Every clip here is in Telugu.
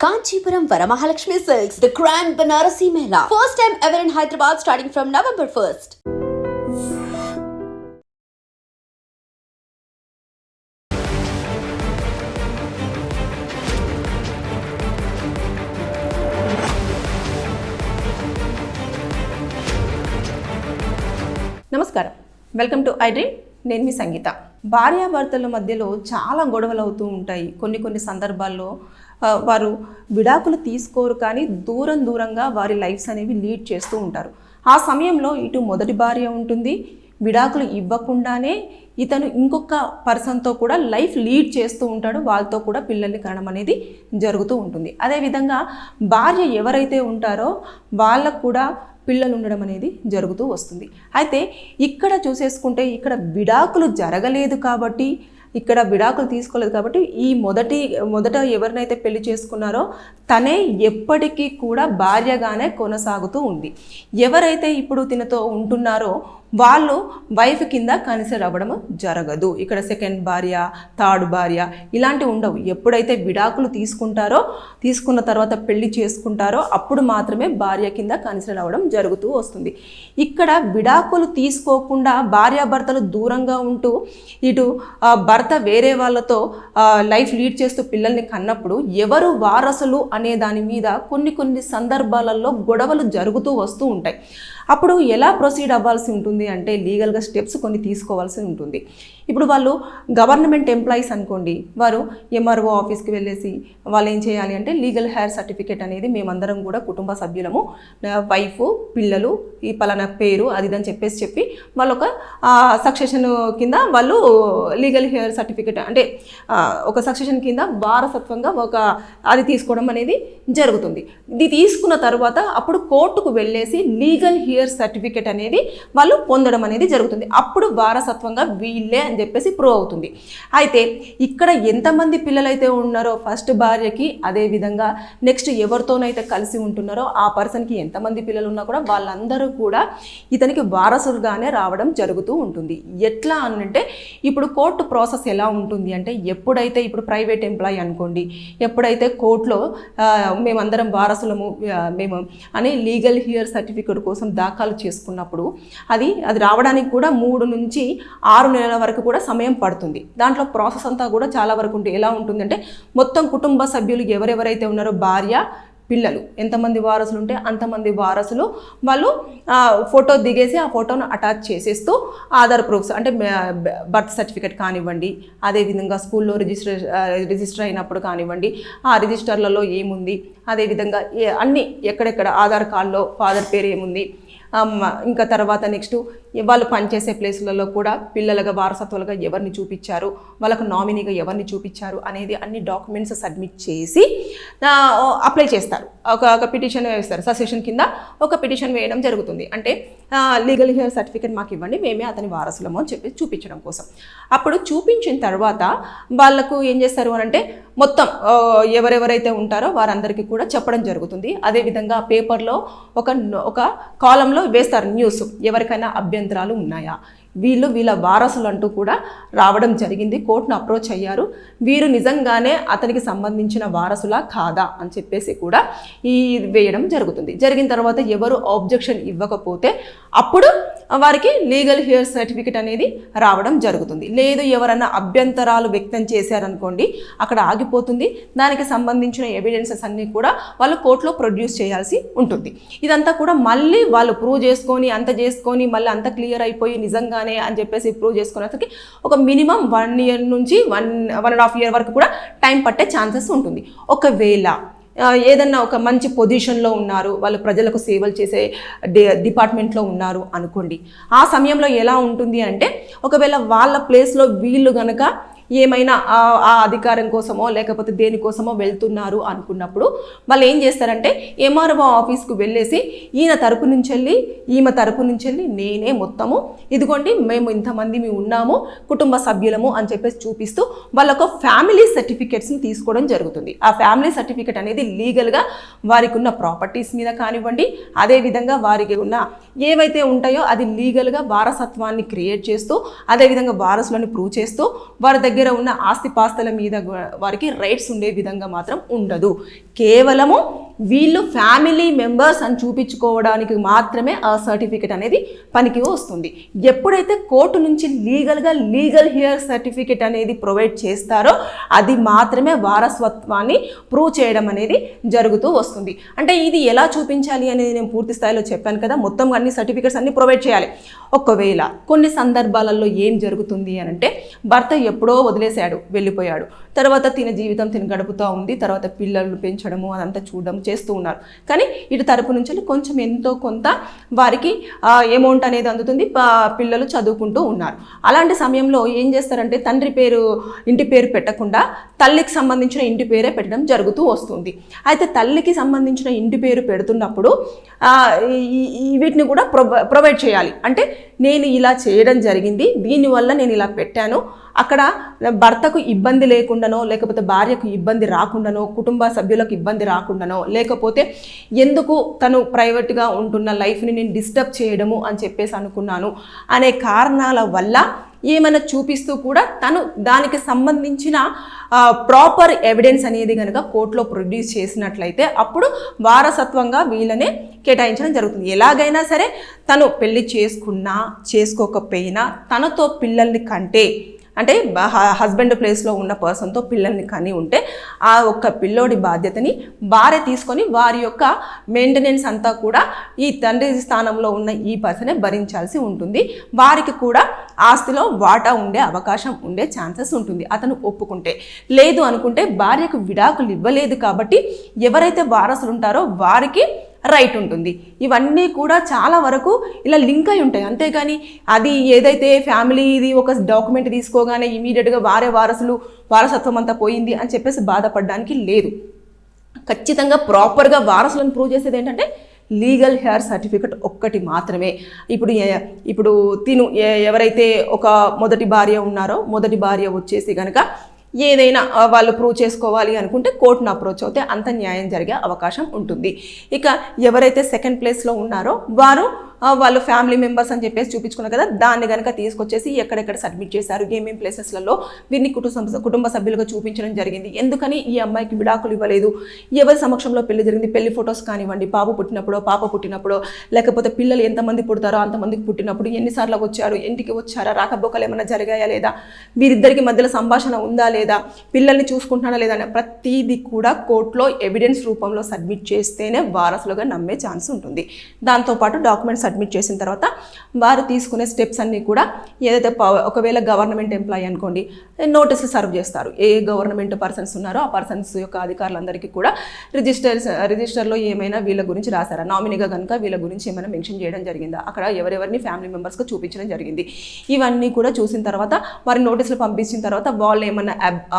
Kanchipuram Varamahalakshmi silks the grand Banarasi mela first time ever in Hyderabad starting from November first నమస్కారం వెల్కమ్ టు ఐ డ్రీమ్ నేను మీ సంగీత భార్యాభర్తల మధ్యలో చాలా గొడవలు అవుతూ ఉంటాయి కొన్ని కొన్ని సందర్భాల్లో వారు విడాకులు తీసుకోరు కానీ దూరం దూరంగా వారి లైఫ్స్ అనేవి లీడ్ చేస్తూ ఉంటారు. ఆ సమయంలో ఇటు మొదటి భార్య ఉంటుంది. విడాకులు ఇవ్వకుండానే ఇతను ఇంకొక పర్సన్తో కూడా లైఫ్ లీడ్ చేస్తూ ఉంటాడు. వాళ్ళతో కూడా పిల్లల్ని కనడం అనేది జరుగుతూ ఉంటుంది. అదేవిధంగా భార్య ఎవరైతే ఉంటారో వాళ్ళకు కూడా పిల్లలు ఉండడం అనేది జరుగుతూ వస్తుంది. అయితే ఇక్కడ చూసేసుకుంటే ఇక్కడ విడాకులు జరగలేదు కాబట్టి ఇక్కడ విడాకులు తీసుకోలేదు కాబట్టి ఈ మొదటి మొదట ఎవరినైతే పెళ్ళి చేసుకున్నారో తనే ఎప్పటికీ కూడా భార్యగానే కొనసాగుతూ ఉంది. ఎవరైతే ఇప్పుడు తినతో ఉంటున్నారో వాళ్ళు వైఫ్ కింద కన్సిడర్ అవ్వడం జరగదు. ఇక్కడ సెకండ్ భార్య థర్డ్ భార్య ఇలాంటివి ఉండవు. ఎప్పుడైతే విడాకులు తీసుకుంటారో తీసుకున్న తర్వాత పెళ్ళి చేసుకుంటారో అప్పుడు మాత్రమే భార్య కింద కన్సిడర్ అవ్వడం జరుగుతూ వస్తుంది. ఇక్కడ విడాకులు తీసుకోకుండా భార్యాభర్తలు దూరంగా ఉంటూ ఇటు భర్త వేరే వాళ్ళతో లైఫ్ లీడ్ చేస్తూ పిల్లల్ని కన్నప్పుడు ఎవరు వారసులు అనే దాని మీద కొన్ని కొన్ని సందర్భాలలో గొడవలు జరుగుతూ వస్తూ ఉంటాయి. అప్పుడు ఎలా ప్రొసీడ్ అవ్వాల్సి ఉంటుంది అంటే లీగల్గా స్టెప్స్ కొన్ని తీసుకోవాల్సి ఉంటుంది. ఇప్పుడు వాళ్ళు గవర్నమెంట్ ఎంప్లాయీస్ అనుకోండి వారు ఎంఆర్ఓ ఆఫీస్కి వెళ్ళేసి వాళ్ళు ఏం చేయాలి అంటే లీగల్ హెయిర్ సర్టిఫికేట్ అనేది మేమందరం కూడా కుటుంబ సభ్యులము వైఫ్ పిల్లలు ఈ పలానా పేరు అది ఇది అని చెప్పేసి చెప్పి వాళ్ళు ఒక సక్సెషన్ కింద వాళ్ళు లీగల్ హెయిర్ సర్టిఫికేట్ అంటే ఒక సక్సెషన్ కింద వారసత్వంగా ఒక అది తీసుకోవడం అనేది జరుగుతుంది. ఇది తీసుకున్న తర్వాత అప్పుడు కోర్టుకు వెళ్ళేసి లీగల్ హియర్ సర్టిఫికేట్ అనేది వాళ్ళు పొందడం అనేది జరుగుతుంది. అప్పుడు వారసత్వంగా వీళ్ళే అని చెప్పేసి ప్రూవ్ అవుతుంది. అయితే ఇక్కడ ఎంతమంది పిల్లలైతే ఉన్నారో ఫస్ట్ భార్యకి అదే విధంగా నెక్స్ట్ ఎవరితోనైతే కలిసి ఉంటున్నారో ఆ పర్సన్కి ఎంతమంది పిల్లలు ఉన్నా కూడా వాళ్ళందరూ కూడా ఇతనికి వారసులుగానే రావడం జరుగుతూ ఉంటుంది. ఎట్లా అనంటే ఇప్పుడు కోర్టు ప్రాసెస్ ఎలా ఉంటుంది అంటే ఎప్పుడైతే ఇప్పుడు ప్రైవేట్ ఎంప్లాయీ అనుకోండి ఎప్పుడైతే కోర్టులో మేమందరం వారసులము మేము అని లీగల్ హియర్ సర్టిఫికేట్ కోసం దాఖలు చేసుకున్నప్పుడు అది అది రావడానికి కూడా మూడు నుంచి ఆరు నెలల వరకు కూడా సమయం పడుతుంది. దాంట్లో ప్రాసెస్ అంతా కూడా చాలా వరకు ఉంటుంది ఎలా ఉంటుందంటే మొత్తం కుటుంబ సభ్యులు ఎవరెవరైతే ఉన్నారో భార్య పిల్లలు ఎంతమంది వారసులు ఉంటే అంతమంది వారసులు వాళ్ళు ఫోటో దిగేసి ఆ ఫోటోను అటాచ్ చేసేస్తూ ఆధార్ ప్రూఫ్స్ అంటే బర్త్ సర్టిఫికేట్ కానివ్వండి అదేవిధంగా స్కూల్లో రిజిస్టర్ రిజిస్టర్ అయినప్పుడు కానివ్వండి ఆ రిజిస్టర్లలో ఏముంది అదేవిధంగా ఏ- అన్ని ఎక్కడెక్కడ ఆధార్ కార్డులో ఫాదర్ పేరు ఏముంది ఇంకా తర్వాత నెక్స్ట్ వాళ్ళు పనిచేసే ప్లేసులలో కూడా పిల్లలుగా వారసత్వాలుగా ఎవరిని చూపించారు? వాళ్ళకు నామినీగా ఎవరిని చూపించారు? అనేది అన్ని డాక్యుమెంట్స్ సబ్మిట్ చేసి అప్లై చేస్తారు. ఒక ఒక పిటిషన్ వేస్తారు. ససెషన్ కింద ఒక పిటిషన్ వేయడం జరుగుతుంది. అంటే లీగల్ హియర్ సర్టిఫికేట్ మాకు ఇవ్వండి మేమే అతని వారసులము అని చెప్పి చూపించడం కోసం. అప్పుడు చూపించిన తర్వాత వాళ్ళకు ఏం చేస్తారు అని అంటే మొత్తం ఎవరెవరైతే ఉంటారో వారందరికీ కూడా చెప్పడం జరుగుతుంది. అదేవిధంగా పేపర్లో ఒక ఒక కాలంలో వేస్తారు న్యూస్. ఎవరికైనా అభ్యంతరాలు ఉన్నాయా? వీళ్ళు వీళ్ళ వారసులు అంటూ కూడా రావడం జరిగింది. కోర్టును అప్రోచ్ అయ్యారు. వీరు నిజంగానే అతనికి సంబంధించిన వారసులా కాదా అని చెప్పేసి కూడా ఈ వేయడం జరుగుతుంది. జరిగిన తర్వాత ఎవరు ఆబ్జెక్షన్ ఇవ్వకపోతే అప్పుడు వారికి లీగల్ హియర్ సర్టిఫికేట్ అనేది రావడం జరుగుతుంది. లేదు ఎవరైనా అభ్యంతరాలు వ్యక్తం చేశారనుకోండి అక్కడ ఆగిపోతుంది. దానికి సంబంధించిన ఎవిడెన్సెస్ అన్నీ కూడా వాళ్ళు కోర్టులో ప్రొడ్యూస్ చేయాల్సి ఉంటుంది. ఇదంతా కూడా మళ్ళీ వాళ్ళు ప్రూవ్ చేసుకొని అంత చేసుకొని మళ్ళీ అంత క్లియర్ అయిపోయి నిజంగానే అని చెప్పేసి ప్రూవ్ చేసుకునేసరికి ఒక మినిమం వన్ ఇయర్ నుంచి one one and half year వరకు కూడా టైం పట్టే ఛాన్సెస్ ఉంటుంది. ఒకవేళ ఏదన్నా ఒక మంచి పొజిషన్లో ఉన్నారు వాళ్ళు ప్రజలకు సేవలు చేసే డి డిపార్ట్మెంట్లో ఉన్నారు అనుకోండి. ఆ సమయంలో ఎలా ఉంటుంది అంటే ఒకవేళ వాళ్ళ ప్లేస్లో వీళ్ళు గనక ఏమైనా ఆ ఆ అధికారం కోసమో లేకపోతే దేనికోసమో వెళ్తున్నారు అనుకున్నప్పుడు వాళ్ళు ఏం చేస్తారంటే ఎంఆర్ఓ ఆఫీస్కు వెళ్ళేసి ఈయన తరపు నుంచి వెళ్ళి ఈమె తరపు నుంచి వెళ్ళి నేనే మొత్తము ఇదిగోండి మేము ఇంతమంది మేము ఉన్నాము కుటుంబ సభ్యులము అని చెప్పేసి చూపిస్తూ వాళ్ళకు ఫ్యామిలీ సర్టిఫికేట్స్ని తీసుకోవడం జరుగుతుంది. ఆ ఫ్యామిలీ సర్టిఫికేట్ అనేది లీగల్గా వారికి ఉన్న ప్రాపర్టీస్ మీద కానివ్వండి అదేవిధంగా వారికి ఉన్న ఏవైతే ఉంటాయో అది లీగల్గా వారసత్వాన్ని క్రియేట్ చేస్తూ అదేవిధంగా వారసులను ప్రూవ్ చేస్తూ వారి దగ్గర దగ్గర ఉన్న ఆస్తిపాస్తుల మీద వారికి రైట్స్ ఉండే విధంగా మాత్రం ఉండదు. కేవలము వీళ్ళు ఫ్యామిలీ మెంబర్స్ అని చూపించుకోవడానికి మాత్రమే ఆ సర్టిఫికెట్ అనేది పనికి వస్తుంది. ఎప్పుడైతే కోర్టు నుంచి లీగల్గా లీగల్ హియర్ సర్టిఫికెట్ అనేది ప్రొవైడ్ చేస్తారో అది మాత్రమే వారసత్వాన్ని ప్రూవ్ చేయడం అనేది జరుగుతూ వస్తుంది. అంటే ఇది ఎలా చూపించాలి అనేది నేను పూర్తి స్థాయిలో చెప్పాను కదా మొత్తం అన్ని సర్టిఫికెట్స్ అన్ని ప్రొవైడ్ చేయాలి. ఒకవేళ కొన్ని సందర్భాలలో ఏం జరుగుతుంది అని అంటే భర్త ఎప్పుడో వదిలేశాడు వెళ్ళిపోయాడు. తర్వాత తిన జీవితం తిని గడుపుతూ ఉంది తర్వాత పిల్లలు పెంచడము అదంతా చూడడం చేస్తూ ఉన్నారు. కానీ ఇటు తరపు నుంచి కొంచెం ఎంతో కొంత వారికి అమౌంట్ అనేది అందుతుంది. పిల్లలు చదువుకుంటూ ఉన్నారు. అలాంటి సమయంలో ఏం చేస్తారంటే తండ్రి పేరు ఇంటి పేరు పెట్టకుండా తల్లికి సంబంధించిన ఇంటి పేరే పెట్టడం జరుగుతూ వస్తుంది. అయితే తల్లికి సంబంధించిన ఇంటి పేరు పెడుతున్నప్పుడు వీటిని కూడా ప్రొ ప్రొవైడ్ చేయాలి. అంటే నేను ఇలా చేయడం జరిగింది దీనివల్ల నేను ఇలా పెట్టాను. అక్కడ భర్తకు ఇబ్బంది లేకుండానో లేకపోతే భార్యకు ఇబ్బంది రాకుండానో కుటుంబ సభ్యులకు ఇబ్బంది రాకుండానో లేకపోతే ఎందుకు తను ప్రైవేట్గా ఉంటున్న లైఫ్ని నేను డిస్టర్బ్ చేయడము అని చెప్పేసి అనుకున్నాను అనే కారణాల వల్ల ఏమైనా చూపిస్తూ కూడా తను దానికి సంబంధించిన ప్రాపర్ ఎవిడెన్స్ అనేది కనుక కోర్టులో ప్రొడ్యూస్ చేసినట్లయితే అప్పుడు వారసత్వంగా వీళ్ళనే కేటాయించడం జరుగుతుంది. ఎలాగైనా సరే తను పెళ్ళి చేసుకున్నా చేసుకోకపోయినా తనతో పిల్లల్ని కంటే అంటే హస్బెండ్ ప్లేస్లో ఉన్న పర్సన్తో పిల్లల్ని కానీ ఉంటే ఆ ఒక్క పిల్లోడి బాధ్యతని భార్య తీసుకొని వారి యొక్క మెయింటెనెన్స్ అంతా కూడా ఈ తండ్రి స్థానంలో ఉన్న ఈ పర్సనే భరించాల్సి ఉంటుంది. వారికి కూడా ఆస్తిలో వాటా ఉండే అవకాశం ఉండే ఛాన్సెస్ ఉంటుంది. అతను ఒప్పుకుంటే. లేదు అనుకుంటే భార్యకు విడాకులు ఇవ్వలేదు కాబట్టి ఎవరైతే వారసులు ఉంటారో వారికి రైట్ ఉంటుంది. ఇవన్నీ కూడా చాలా వరకు ఇలా లింక్ అయి ఉంటాయి. అంతేగాని అది ఏదైతే ఫ్యామిలీ ఇది ఒక డాక్యుమెంట్ తీసుకోగానే ఇమీడియట్గా వారే వారసులు వారసత్వం అంతా పోయింది అని చెప్పేసి బాధపడడానికి లేదు. ఖచ్చితంగా ప్రాపర్గా వారసులను ప్రూవ్ చేసేది ఏంటంటే లీగల్ హెయిర్ సర్టిఫికెట్ ఒక్కటి మాత్రమే. ఇప్పుడు ఇప్పుడు తిను ఎవరైతే ఒక మొదటి భార్య ఉన్నారో మొదటి భార్య వచ్చేసి కనుక ఏదైనా వాళ్ళు ప్రూవ్ చేసుకోవాలి అనుకుంటే కోర్టును అప్రోచ్ అవుతే అంత న్యాయం జరిగే అవకాశం ఉంటుంది. ఇక ఎవరైతే సెకండ్ ప్లేస్లో ఉన్నారో వారు వాళ్ళు ఫ్యామిలీ మెంబర్స్ అని చెప్పేసి చూపించుకున్నారు కదా దాన్ని కనుక తీసుకొచ్చేసి ఎక్కడెక్కడ సబ్మిట్ చేశారు ఏమేం ప్లేసెస్లలో వీరిని కుటుంబ కుటుంబ సభ్యులుగా చూపించడం జరిగింది. ఎందుకని ఈ అమ్మాయికి విడాకులు ఇవ్వలేదు? ఎవరి సమక్షంలో పెళ్ళి జరిగింది? పెళ్ళి ఫొటోస్ కానివ్వండి బాబు పుట్టినప్పుడో పాప పుట్టినప్పుడో లేకపోతే పిల్లలు ఎంతమంది పుడతారో అంతమందికి పుట్టినప్పుడు ఎన్నిసార్లు వచ్చారు? ఇంటికి వచ్చారా? రాకపోకలు ఏమైనా జరిగాయా లేదా? వీరిద్దరికి మధ్యలో సంభాషణ ఉందా లేదా? పిల్లల్ని చూసుకుంటున్నాడా లేదా? అనే ప్రతిదీ కూడా కోర్టులో ఎవిడెన్స్ రూపంలో సబ్మిట్ చేస్తేనే వారసులుగా నమ్మే ఛాన్స్ ఉంటుంది. దాంతోపాటు డాక్యుమెంట్స్ సబ్మిట్ చేసిన తర్వాత వారు తీసుకునే స్టెప్స్ అన్నీ కూడా ఏదైతే ఒకవేళ గవర్నమెంట్ ఎంప్లాయీ అనుకోండి నోటీస్ సర్వ్ చేస్తారు. ఏ గవర్నమెంట్ పర్సన్స్ ఉన్నారో ఆ పర్సన్స్ యొక్క అధికారులందరికీ కూడా రిజిస్టర్ రిజిస్టర్లో ఏమైనా వీళ్ళ గురించి రాశారా? నామినీగా కనుక వీళ్ళ గురించి ఏమైనా మెన్షన్ చేయడం జరిగిందా? అక్కడ ఎవరెవరిని ఫ్యామిలీ మెంబర్స్కి చూపించడం జరిగింది. ఇవన్నీ కూడా చూసిన తర్వాత వారి నోటీసులు పంపించిన తర్వాత వాళ్ళు ఏమైనా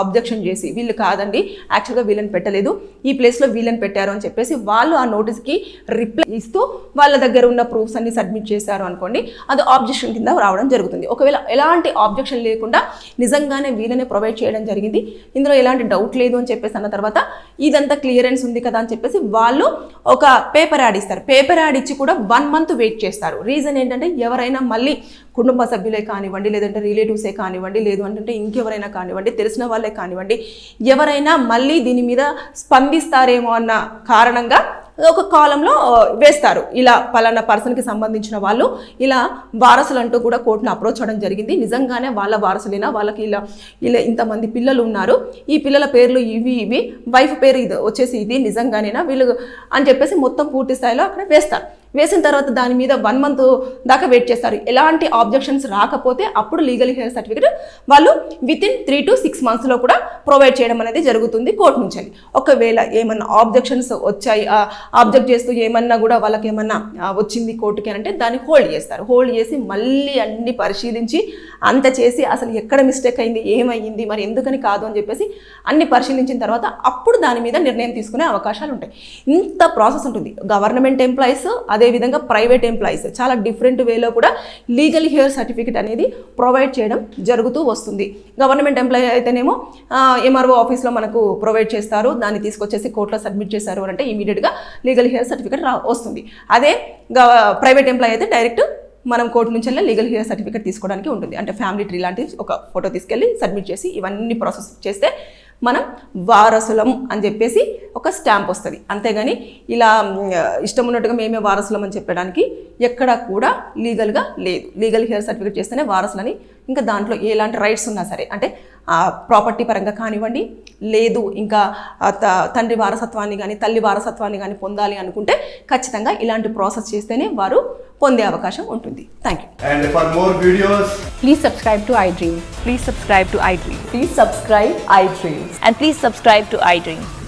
ఆబ్జెక్షన్ చేసి వీళ్ళు కాదండి యాక్చువల్గా వీళ్ళని పెట్టలేదు ఈ ప్లేస్లో వీళ్ళని పెట్టారు అని చెప్పేసి వాళ్ళు ఆ నోటీస్కి రిప్లై ఇస్తూ వాళ్ళ దగ్గర ఉన్న ప్రూఫ్స్ అన్ని సబ్మిట్ చేశారు అనుకోండి అది ఆబ్జెక్షన్ కింద రావడం జరుగుతుంది. ఒకవేళ ఎలాంటి ఆబ్జెక్షన్ లేకుండా నిజంగానే వీళ్ళనే ప్రొవైడ్ చేయడం జరిగింది. ఇందులో ఎలాంటి డౌట్ లేదు అని చెప్పేసి అన్న తర్వాత ఇదంతా క్లియరెన్స్ ఉంది కదా అని చెప్పేసి వాళ్ళు ఒక పేపర్ యాడ్ ఇస్తారు. పేపర్ యాడ్ ఇచ్చి కూడా వన్ మంత్ వెయిట్ చేస్తారు. రీజన్ ఏంటంటే ఎవరైనా మళ్ళీ కుటుంబ సభ్యులే కానివ్వండి లేదంటే రిలేటివ్సే కానివ్వండి లేదు అంటే ఇంకెవరైనా కానివ్వండి తెలిసిన వాళ్ళే కానివ్వండి ఎవరైనా మళ్ళీ దీని మీద స్పందిస్తారేమో అన్న కారణంగా ఒక కాలంలో వేస్తారు. ఇలా పలానా పర్సన్కి సంబంధించిన వాళ్ళు ఇలా వారసులు అంటూ కూడా కోర్టును అప్రోచ్ అవ్వడం జరిగింది. నిజంగానే వాళ్ళ వారసులేనా? వాళ్ళకి ఇలా ఇలా ఇంతమంది పిల్లలు ఉన్నారు. ఈ పిల్లల పేర్లు ఇవి ఇవి వైఫ్ పేరు ఇది వచ్చేసి ఇది నిజంగానేనా? వీళ్ళు అని చెప్పేసి మొత్తం పూర్తి స్థాయిలో అక్కడ వేస్తారు. వేసిన తర్వాత దాని మీద వన్ మంత్ దాకా వెయిట్ చేస్తారు. ఎలాంటి ఆబ్జెక్షన్స్ రాకపోతే అప్పుడు లీగల్ హెయిర్ సర్టిఫికేట్ వాళ్ళు within three to six మంత్స్లో కూడా ప్రొవైడ్ చేయడం అనేది జరుగుతుంది కోర్టు నుంచి ఒకవేళ ఏమన్నా ఆబ్జెక్షన్స్ వచ్చాయి ఆబ్జెక్ట్ చేస్తూ ఏమన్నా కూడా వాళ్ళకి ఏమన్నా వచ్చింది కోర్టుకి అని అంటే దాన్ని హోల్డ్ చేస్తారు. హోల్డ్ చేసి మళ్ళీ అన్ని పరిశీలించి అంత చేసి అసలు ఎక్కడ మిస్టేక్ అయింది ఏమైంది మరి ఎందుకని కాదు అని చెప్పేసి అన్ని పరిశీలించిన తర్వాత అప్పుడు దాని మీద నిర్ణయం తీసుకునే అవకాశాలు ఉంటాయి. ఇంత ప్రాసెస్ ఉంటుంది. గవర్నమెంట్ ఎంప్లాయీస్ అదేవిధంగా ప్రైవేట్ ఎంప్లాయీస్ చాలా డిఫరెంట్ వేలో కూడా లీగల్ హియర్ సర్టిఫికేట్ అనేది ప్రొవైడ్ చేయడం జరుగుతూ వస్తుంది. గవర్నమెంట్ ఎంప్లాయీ అయితేనేమో ఎంఆర్ఓ ఆఫీస్లో మనకు ప్రొవైడ్ చేస్తారు. దాన్ని తీసుకొచ్చేసి కోర్టులో సబ్మిట్ చేశారు అని అంటే ఇమీడియట్గా లీగల్ హియర్ సర్టిఫికేట్ రా వస్తుంది. అదే ప్రైవేట్ ఎంప్లాయీ అయితే డైరెక్ట్ మనం కోర్టు నుంచి వెళ్ళి లీగల్ హియర్ సర్టిఫికేట్ తీసుకోవడానికి ఉంటుంది. అంటే ఫ్యామిలీ ట్రీ లాంటి ఒక ఫోటో తీసుకెళ్ళి సబ్మిట్ చేసి ఇవన్నీ ప్రాసెస్ చేస్తే మనం వారసులం అని చెప్పేసి ఒక స్టాంప్ వస్తుంది అంతేగాని ఇలా ఇష్టం ఉన్నట్టుగా మేమే వారసులం అని చెప్పడానికి ఎక్కడ కూడా లీగల్గా లేదు లీగల్ హియర్ సర్టిఫికేట్ చేస్తేనే వారసులని ఇంకా దాంట్లో ఎలాంటి రైట్స్ ఉన్నా సరే అంటే ప్రాపర్టీ పరంగా కానివ్వండి లేదు ఇంకా తండ్రి వారసత్వాన్ని కానీ తల్లి వారసత్వాన్ని కానీ పొందాలి అనుకుంటే ఖచ్చితంగా ఇలాంటి ప్రాసెస్ చేస్తేనే వారు పొందే అవకాశం ఉంటుంది thank you And for more videos, Please subscribe to iDream. Please subscribe to iDream. Please subscribe iDream. And please subscribe to iDream.